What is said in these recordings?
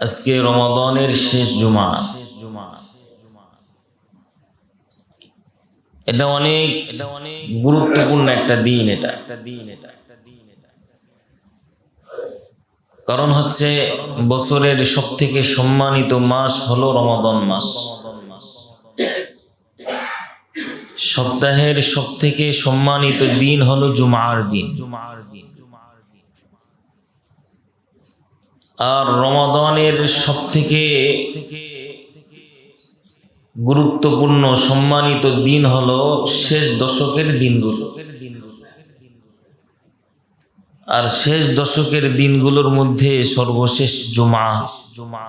আজকে রমাদানের শেষ জুমা। এটা অনেক এটা অনেক গুরুত্বপূর্ণ একটা দিন এটা। একটা দিন এটা কারণ হচ্ছে বছরের সব থেকে সম্মানিত মাস হলো রমাদন মাস। সপ্তাহের সব থেকে সম্মানিত দিন হলো জুমার দিন। জুমার দিন আর রমাদানের সব থেকে গুরুত্বপূর্ণ সম্মানিত দিন হলো শেষ দশকের দিনগুলো আর শেষ দশকের দিনগুলোর মধ্যে সর্বশেষ জুমা। জুমা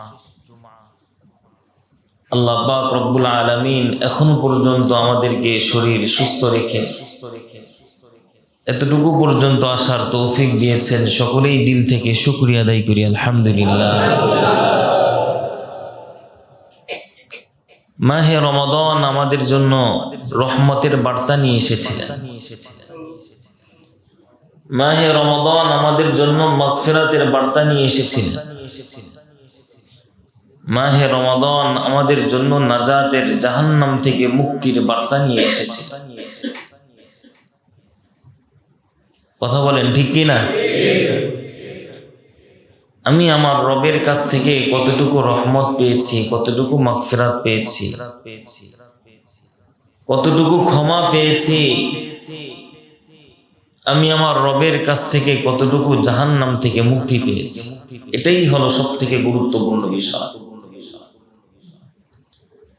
আল্লাহ রব্বুল আলামিন এখন পর্যন্ত আমাদেরকে শরীর সুস্থ রেখে এতটুকু পর্যন্ত আসার তৌফিক দিয়েছেন। সকলেই দিল থেকে শুক্রিয়া আদায় করি, আলহামদুলিল্লাহ। মাহে রমাদান আমাদের জন্য রহমতের বার্তা নিয়ে এসেছিলেন মাহে রমাদান আমাদের জন্য মগফিরাতের বার্তা নিয়ে এসেছিলেন মাহে রমাদান আমাদের জন্য নাজাতের জাহান্নাম থেকে মুক্তির বার্তা নিয়ে এসেছে। কথা বলেন, ঠিক কি না? আমি আমার রবের কাছ থেকে কতটুকু রহমত পেয়েছি, কতটুকু মাগফিরাত পেয়েছি, কতটুকু ক্ষমা পেয়েছি, আমি আমার রবের কাছ থেকে কতটুকু জাহান্নাম থেকে মুক্তি পেয়েছি। এটাই হলো সব থেকে গুরুত্বপূর্ণ বিষয়।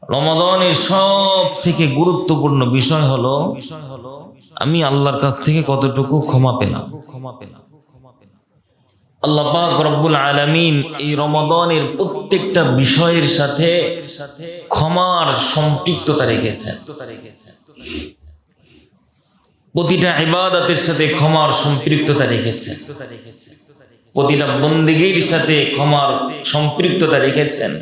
রমাদানের সব থেকে গুরুত্বপূর্ণ বিষয় হলো, আমি আল্লাহর কাছ থেকে কতটুকু ক্ষমা পেলাম? ক্ষমা পেলাম প্রত্যেকটা বিষয়ের সাথে ক্ষমার সম্পৃক্ততা রেখেছেন। প্রতিটা ইবাদতের সাথে ক্ষমার সম্পৃক্ততা রেখেছেন। প্রতিটা বন্দিগির সাথে ক্ষমার সম্পৃক্ততা রেখেছেন।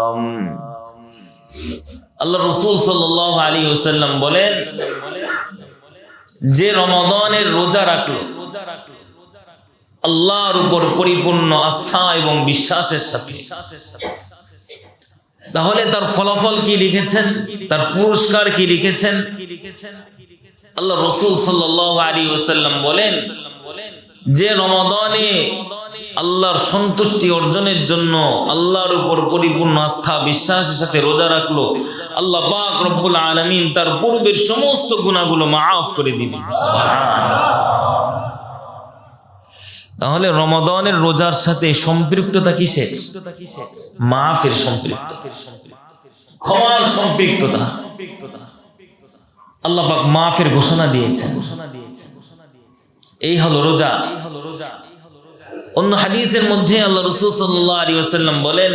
আল্লাহ রসুল সাল্লাহ আলী ওসাল্লাম বলেন, যে রমাদানের রোজা রাখল, আল্লাহর উপর পরিপূর্ণ আস্থা এবং বিশ্বাসের সাথে। তাহলে তার ফলাফল কি লিখেছেন? তার পুরস্কার কি লিখেছেন? আল্লাহ রসুল সাল্লাহ আলী ওসাল্লাম বলেন, যে রমাদানে আল্লাহর সন্তুষ্টি অর্জনের জন্য আল্লাহর উপর পরিপূর্ণ আস্থা, বিশ্বাসের সাথে রোজা রাখল। আল্লাহ পাক রব্বুল আলমিন তার পূর্বের সমস্ত গুণাগুলো মাফ করে দিবেন তাহলে রমাদানের রোজার সাথে সম্পৃক্ততা কিসে মাফের সম্পৃক্ত ক্ষমার সম্পৃক্ততা। আল্লাহ পাক মাফের ঘোষণা দিয়েছেন। এই হলো রোজা। অন্য হাদিসের মধ্যে আল্লাহ রসুল সাল্লাহ আলী ওসাল্লাম বলেন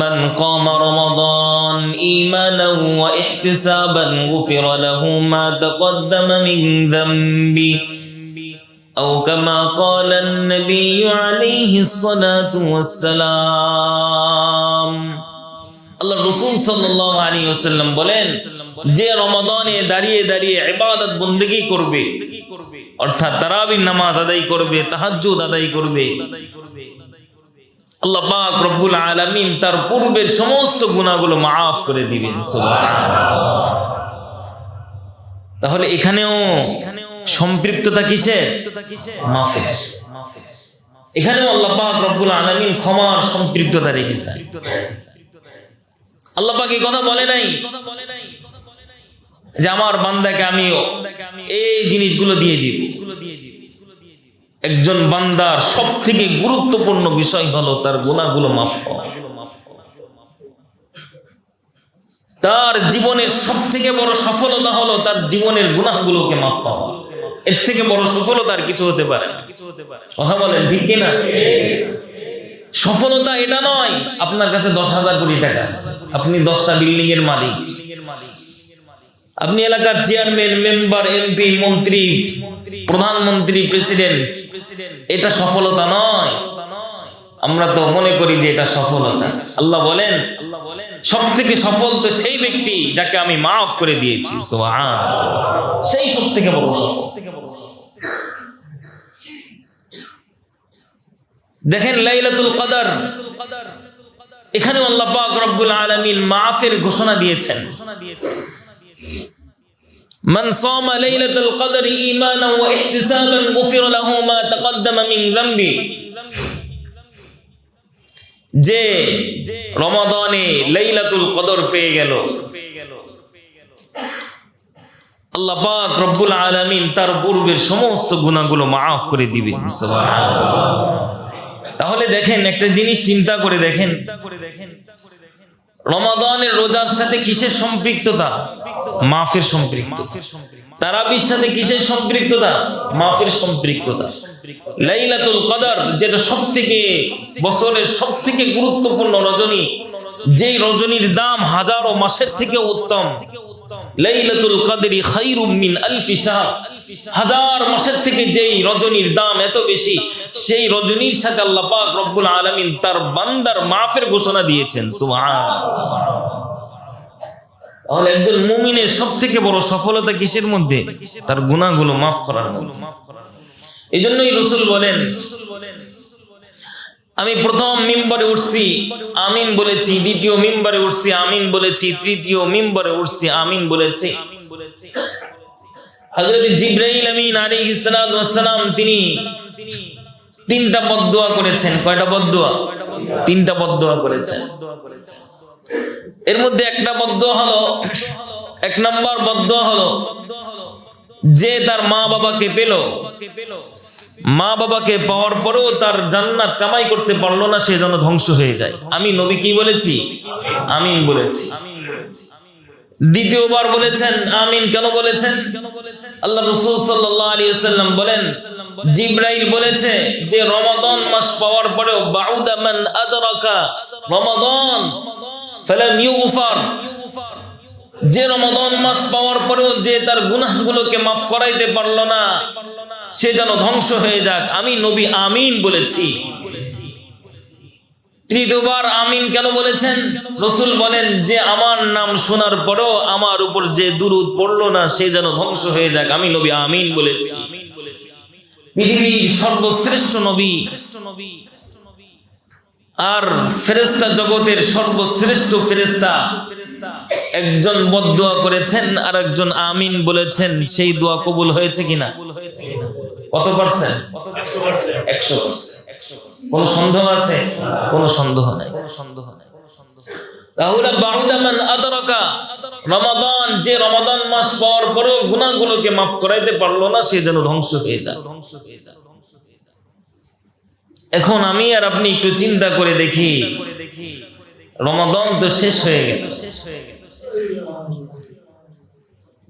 من قام رمضان إيمانا واحتسابا غفر له ما تقدم من ذنبه أو كما قال النبي عليه الصلاة والسلام আল্লাহ রসুল সাল্লাহ আলী ওসাল্লাম বলেন যে রমাদানে দাঁড়িয়ে দাঁড়িয়ে ইবাদত বন্দেগি করবে, অর্থাৎ তারাবির নামাজ আদায় করবে, তাহাজ্জুদ আদায় করবে তার পূর্বের সমস্ত মাফ করে দিবেন তাহলে এখানেও সম্পৃক্ততা কিসে এখানেও আল্লাহ রব্বুল আলামিন ক্ষমার সম্পৃক্ততা রেখেছেন। আল্লাহ কথা বলে নাই। যে আমার বান্দাকে আমি এই জিনিসগুলো দিয়ে দিব। একজন বান্দার সব থেকে গুরুত্বপূর্ণ বিষয় হলো তার গুণাগুলো মাফ তার জীবনের সব থেকে বড় সফলতা হলো তার জীবনের গুণাগুলোকে মাফ পাওয়া এর থেকে বড় সফলতা আর কিছু হতে পারে কথা বলেন ঠিক কিনা সফলতা এটা নয়, আপনার কাছে দশ হাজার কোটি টাকা আছে। আপনি দশটা বিল্ডিং এর মালিক। আপনি এলাকার চেয়ারম্যান মেম্বার এমপি মন্ত্রী, প্রধানমন্ত্রী প্রেসিডেন্ট এটা সফলতা নয়। আমরা তো মনে করি যে এটা সফলতা। আল্লাহ বলেন সব থেকে সফল তো সেই ব্যক্তি যাকে আমি মাফ করে দিয়েছি। সেই সব থেকে বড় দেখেন, লাইলাতুল কদর। এখানে আল্লাহ পাক রব্বুল আলামিন মাফের ঘোষণা দিয়েছেন। من صام ليلة القدر إيمانا واحتسابا غفر له ما تقدم من ذنبه যে রমাদানে লাইলাতুল কদর পেয়ে গেল আল্লাহ পাক রব্বুল আলামিন তার পূর্বের সমস্ত গুনাহগুলো মাফ করে দিবে সুবহানাল্লাহ তাহলে দেখেন একটা জিনিস চিন্তা করে দেখেন রমাদানের রোজার সাথে কিসের সম্পৃক্ততা? মাফের সম্পৃক্ত তারাবির সাথে কিসের সম্পৃক্ততা? মাফের সম্পৃক্ততা। লাইলাতুল কদর, যেটা সব থেকে বছরের সব থেকে গুরুত্বপূর্ণ রজনী, যেই রজনীর দাম হাজারো মাসের থেকে উত্তম। লাইলাতুল কদরি খাইরুম মিন আলফি শাহর। হাজার মাসের থেকে যেই রজনীর দাম এত বেশি, সেই রজনীর সাথে আল্লাহ পাক রব্বুল আলামিন তার বান্দার মাফের ঘোষণা দিয়েছেন। তাহলে একজন মুমিনের সব থেকে বড় সফলতা কিসের মধ্যে? তার গুণাগুলো মাফ করার মধ্যে। এই জন্যই রসুল বলেন, আমি প্রথম মিম্বরে উঠছি, আমিন বলেছি, দ্বিতীয় মিম্বরে উঠছি, আমিন বলেছি, তৃতীয় মিম্বরে উঠছি, আমিন বলেছি। হযরত জিব্রাইল আমিন সালাতু ওয়াস তিনি তিনটা বদদুয়া করেছেন। কয়টা বদদুয়া? তিনটা বদদুয়া করেছেন। এর মধ্যে একটা বদদুয়া হলো, এক নম্বর বদদুয়া হলো, যে তার মা বাবাকে পেল। মা বাবাকে পাওয়ার পরেও তার জান্নাত কামাই করতে পারল না, সে যেন ধ্বংস হয়ে যায়। আমি নবী কি বলেছি? আমি বলেছি। দ্বিতীয়বার বলেছেন, আমিন কেন বলেছেন? আল্লাহ রসুল ওয়াসাল্লাম বলেন, জিব্রাইল বলেছে যে রমাদন মাস পাওয়ার পরেও রমাদান যে রমাদান মাস পাওয়ার পরেও যে তার গুনাহগুলোকে মাফ করাইতে পারল না, সে যেন ধ্বংস হয়ে যাক। আমি নবী আমিন বলেছি। তৃতীয়বার আমিন কেন বলেছেন? রসুল বলেন, যে আমার নাম শোনার পরেও আমার উপর যে দুরুদ পড়ল না, সে যেন ধ্বংস হয়ে যাক। আমি নবী আমিন বলেছি। পৃথিবীর সর্বশ্রেষ্ঠ নবী। আর ফেরেস্তা জগতের সর্বশ্রেষ্ঠ ফেরেস্তা একজন বদুয়া করেছেন আর একজন আমিন বলেছেন, সেই দোয়া কবুল হয়েছে কিনা? কত পার্সেন্ট? একশো কোন সন্দেহ আছে? কোন সন্দেহ নাই। কোন সন্দেহ নাই এখন আমি আর আপনি একটু চিন্তা করে দেখি, রমাদান তো শেষ হয়ে গেল।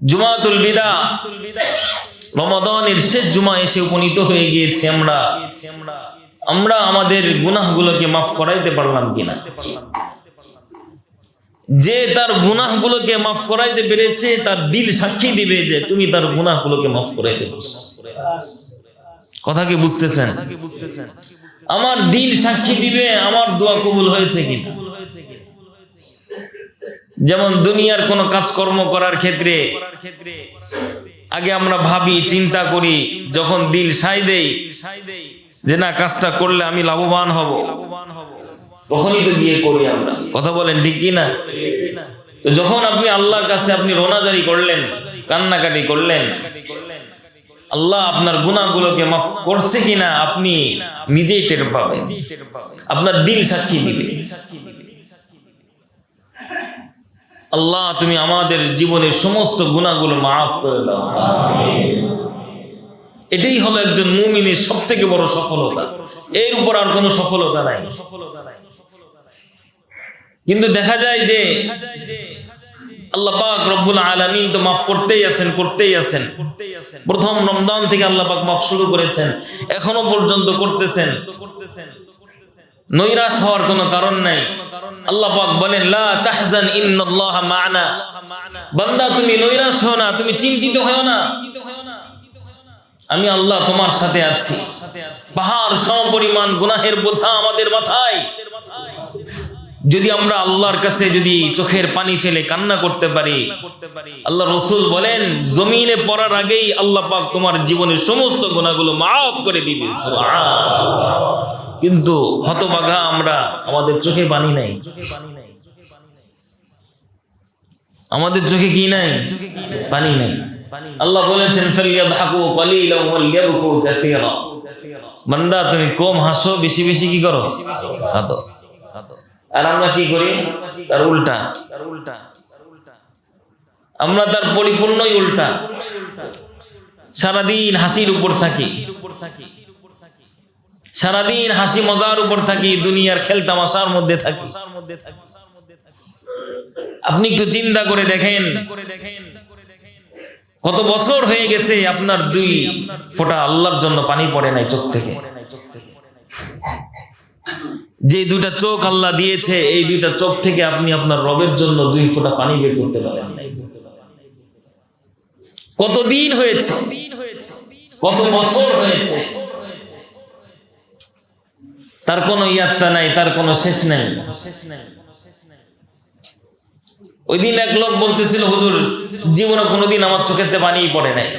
জুমাতুল বিদা শেষ জুমা এসে উপনীত হয়ে গিয়েছে আমরা। আমরা আমাদের গুনাহগুলোকে মাফ করাইতে পারলাম কিনা? যে তার গুনাহগুলোকে মাফ করাইতে পেরেছে, তার দিল সাক্ষী দিবে যে তুমি তার গুনাহগুলোকে মাফ করাইতে কথা কি বুঝতেছেন? আমার দিল সাক্ষী দিবে, আমার দোয়া কবুল হয়েছে কিনা? যেমন দুনিয়ার কোন কাজকর্ম করার ক্ষেত্রে, আগে আমরা ভাবি, চিন্তা করি, যখন দিল সাই দেই যে না, কাজটা করলে আমি লাভবান হব। তখনই তো গিয়ে করি আমরা। কথা বলেন, ঠিক কি না তো যখন আপনি আল্লাহর কাছে আপনি রোনাজারি করলেন, কান্নাকাটি করলেন, আল্লাহ আপনার গুণাগুলোকে মাফ করছে কিনা আপনি নিজেই টের পাবেন। আপনার দিল সাক্ষী দিবে। আল্লাহ, তুমি আমাদের জীবনের সমস্ত গুণাগুলো মাফ করে দাও। এটাই হলো একজন মুমিনের সব থেকে বড় সফলতা। এর উপর আর কোনো সফলতা নাই। কিন্তু দেখা যায় যে রব্বুল তো মাফ করতেই আছেন করতেই আছেন। প্রথম থেকে মাফ শুরু করেছেন, এখনও পর্যন্ত করতেছেন। নৈরাশ হওয়ার কোনো কারণ নাই। বলেন, লা বান্দা, তুমি নৈরাশ হও না, তুমি চিন্তিত হও না। আমি আল্লাহ তোমার সাথে আছি। পাহাড় সমপরিমাণ গুনাহের বোঝা আমাদের মাথায়। যদি আমরা আল্লাহর কাছে যদি চোখের পানি ফেলে কান্না করতে পারি, আল্লাহ রসুল বলেন, জমিনে পড়ার আগেই আল্লাহ পাক তোমার জীবনের সমস্ত গুণাগুলো মাফ করে দিবে। কিন্তু হতবাগা আমরা আমাদের চোখে পানি নাই। আমাদের চোখে কি নাই? পানি নাই। আল্লাহ বলেছেন বান্দা, তুমি কম হাসো, বেশি বেশি কি করো? আর আমরা কি করি? তার উল্টা। তার উল্টা আমরা তার পরিপূর্ণই উল্টা। সারাদিন হাসির উপর থাকি। সারাদিন হাসি, মজার উপর থাকি। দুনিয়ার খেলতামাশার মধ্যে থাকি। আপনি একটু চিন্তা করে দেখেন করে দেখেন। কত বছর হয়ে গেছে আপনার দুই ফোঁটা আল্লাহর জন্য পানি পড়ে নাই চোখ থেকে? যে দুইটা চোখ আল্লাহ দিয়েছে, এই দুইটা চোখ থেকে আপনি আপনার রবের জন্য দুই ফোঁটা পানি বের করতে পারেন কতদিন হয়েছে? কত বছর হয়েছে? তার কোনো ইয়াত্তা নাই, তার কোনো শেষ নাই শেষ নাই। ওই দিন এক লোক বলতেছিল, হুজুর, জীবনে কোনোদিন আমার চোখেতে পানি পড়ে নাই।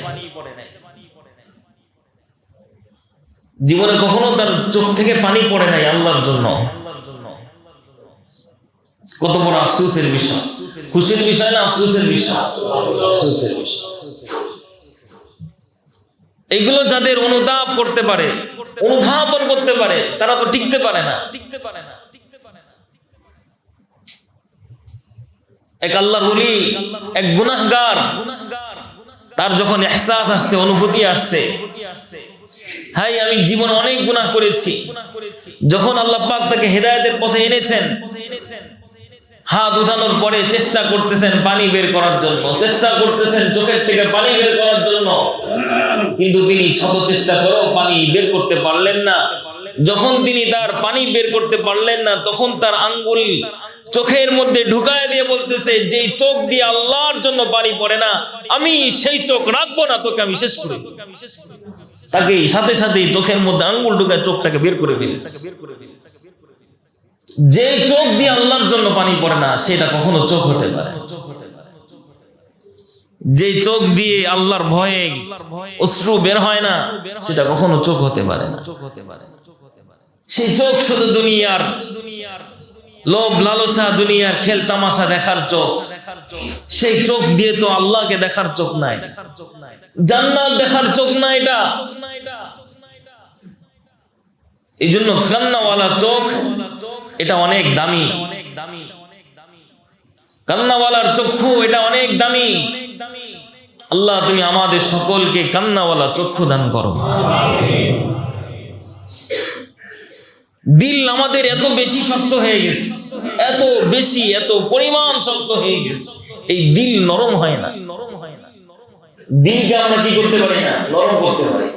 জীবনে কখনো তার চোখ থেকে পানি পড়ে নাই আল্লাহর জন্য। কত বড় আফসোসের বিষয়। খুশির বিষয় না আফসোসের বিষয়? আফসোসের বিষয়। এগুলো যাদের অনুতাপ করতে পারে, অনুধাবন করতে পারে, তারা তো টিকতে পারে না টিকতে পারে না। এক আল্লাহ বলি এক গুনাহগার। তার যখন এহসাস আসছে, অনুভূতি আসছে, হাই, আমি জীবনে অনেক গুনাহ করেছি। যখন আল্লাহ পাক তাকে হেদায়েতের পথে এনেছেন, হাত উঠানোর পরে চেষ্টা করতেছেন পানি বের করার জন্য, চেষ্টা করতেছেন চোখের থেকে পানি বের করার জন্য, কিন্তু তিনি শত চেষ্টা করেও পানি বের করতে পারলেন না। যখন তিনি তার পানি বের করতে পারলেন না, তখন তার আঙ্গুল চোখের মধ্যে ঢুকায় দিয়ে বলতেছে যে চোখ দিয়ে আল্লাহর জন্য পানি পড়ে না, আমি সেই চোখ রাখব না, তোকে আমি শেষ করে তাকে সাথে সাথে চোখের মধ্যে আঙ্গুল ঢুকায় চোখটাকে বের করে ফেলেছে। যে চোখ দিয়ে আল্লাহর জন্য পানি পড়ে না, সেটা কখনো চোখ হতে পারে যে চোখ দিয়ে আল্লাহর ভয়ে অশ্রু বের হয় না, সেটা কখনো চোখ হতে পারে না। সেই চোখ শুধু দুনিয়ার লোভ, লালসা দুনিয়ার খেল, তামাশা দেখার চোখ। সেই চোখ দিয়ে তো আল্লাহকে দেখার চোখ নাই। জান্নাত দেখার চোখ না এটা। এই জন্য কান্নাওয়ালা চোখ, এটা অনেক দামি। কান্নাওয়ালার চক্ষু, এটা অনেক দামি। আল্লাহ, তুমি আমাদের সকলকে কান্নাওয়ালা চক্ষু দান করো। দিল আমাদের এত বেশি শক্ত হয়ে গেছে, এত বেশি, এত পরিমাণ শক্ত হয়ে গেছে। এই দিল নরম হয় না। দিলকে আমরা কি করতে পারি না? নরম করতে পারি।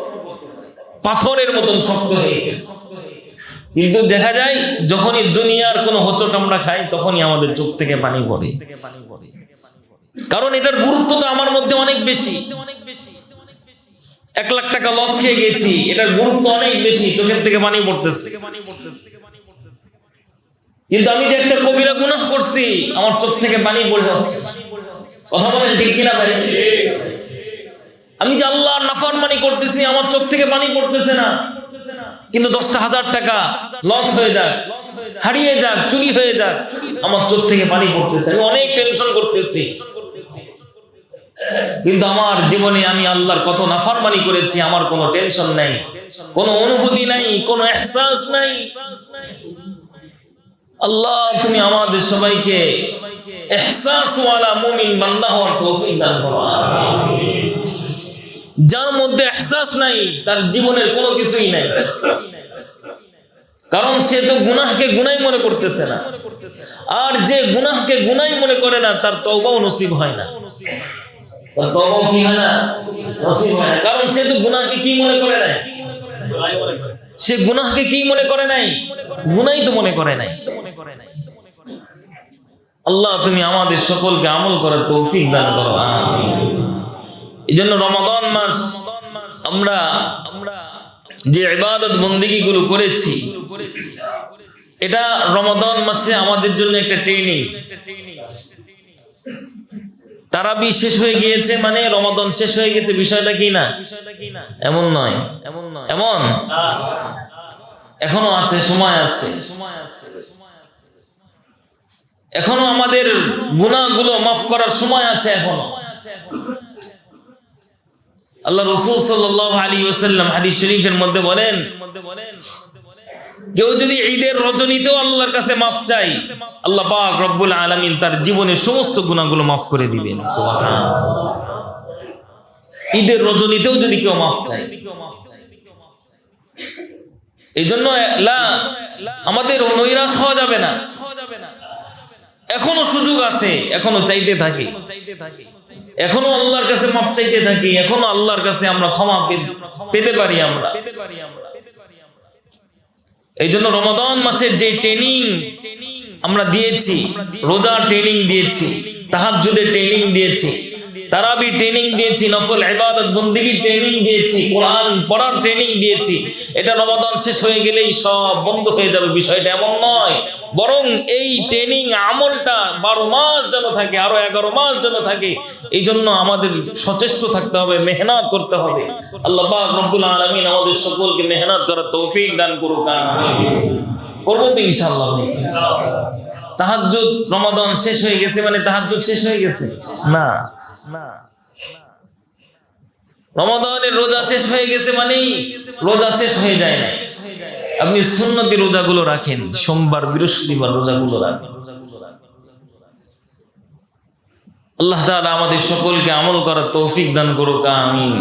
পাথরের মতন শক্ত হয়ে গেছে। কিন্তু দেখা যায়, যখনই দুনিয়ার কোনো হোচট আমরা খাই, তখনই আমাদের চোখ থেকে পানি পড়ে। কারণ এটার গুরুত্ব তো আমার মধ্যে অনেক বেশি। এক লাখ টাকা লস খেয়ে গেছি। এটার গুরুত্ব অনেক বেশি, চোখের থেকে পানি পড়তেছে। কিন্তু আমি যে একটা কবিরা গুনাহ করছি, আমার চোখ থেকে পানি পড়ে যাচ্ছে। কথা বলেন ঠিক কিনা ভাই? আমি যে আল্লাহর নাফরমানি করতেছি, আমার চোখ থেকে পানি পড়তেছে না। কিন্তু দশটা হাজার টাকা লস হয়ে যাক, হারিয়ে যাক, চুরি হয়ে যাক, আমার চোখ থেকে পানি পড়তেছে। আমি অনেক টেনশন করতেছি। কিন্তু আমার জীবনে আমি আল্লাহর কত নাফরমানি করেছি, আমার কোনো টেনশন নাই, কোনো অনুভূতি নাই, কোনো এহসাস নাই। আল্লাহ, তুমি আমাদের সবাইকে এহসাসওয়ালা মুমিন বান্দা হওয়ার তৌফিক দান করো যার মধ্যে এহসাস নাই, তার জীবনের কোনো কিছুই নাই। কারণ সে তো গুনাহকে গুনাই মনে করতেছে না। আর যে গুনাহকে গুনাই মনে করে না, তার তওবাও নসিব হয় না। কারণ সে তো গুনাহকে কি মনে করে না সে গুনাহকে কি মনে করে নাই? গুনাই তো মনে করে নাই। আল্লাহ, তুমি আমাদের সকলকে আমল করার তৌফিক দান করো। এই জন্য রমাদান মাস আমরা আমরা যে ইবাদত বন্দিগি গুলো করেছি, এটা রমাদান মাসে আমাদের জন্য একটা ট্রেনিং তারাবি শেষ হয়ে গিয়েছে মানে রমাদান শেষ হয়ে গেছে, বিষয়টা কি না? এমন নয়। এমন? নয় এমন এখনও আছে, সময় আছে। এখনও আমাদের গুণাগুলো মাফ করার সময় আছে এখনও। আল্লাহ রসুল সাল্লাহ আলী ওসাল্লাম হাদিস শরীফের মধ্যে বলেন কেউ যদি ঈদের রজনীতেও আল্লাহর কাছে মাফ চাই আল্লাহ পাক রব্বুল আলামিন তার জীবনের সমস্ত গুণাগুলো মাফ করে দিবেন। ঈদের রজনীতেও যদি কেউ মাফ চাই এই জন্য আমাদের নৈরাশ হওয়া যাবে না। এখনও সুযোগ আছে, এখনও চাইতে থাকি। এখনও আল্লাহর কাছে মাপ চাইতে থাকি, এখনও আল্লাহর কাছে আমরা ক্ষমা পে- পেতে পারি আমরা। এই জন্য রমাদান মাসের যে ট্রেনিং আমরা দিয়েছি রোজা ট্রেনিং দিয়েছি তাহার তাহাজ্জুদের ট্রেনিং দিয়েছি। তারাবি ট্রেনিং দিয়েছি, নফল ইবাদত বন্দিগি ট্রেনিং দিয়েছি, কোরআন পড়ার ট্রেনিং দিয়েছি। এটা রমাদান শেষ হয়ে গেলেই সব বন্ধ হয়ে যাবে, বিষয়টা এমন নয়। বরং এই ট্রেনিং আমলটা বারো মাস যেন থাকে, আরও এগারো মাস যেন থাকে, এই জন্য আমাদের সচেষ্ট থাকতে হবে, মেহনত করতে হবে। আল্লাহ রব্বুল আলামিন আমাদের সকলকে মেহনত করার তৌফিক দান করুক। করব তো ইনশাআল্লাহ। তাহাজ্জুদ রমাদান শেষ হয়ে গেছে মানে তাহাজ্জুদ শেষ হয়ে গেছে? না। রমাদানের রোজা শেষ হয়ে গেছে মানেই রোজা শেষ হয়ে যায় না আপনি সুন্নতি রোজাগুলো রাখেন, সোমবার, বৃহস্পতিবার রোজাগুলো রাখেন। আল্লাহ তাআলা আমাদের সকলকে আমল করার তৌফিক দান করুক, আমিন।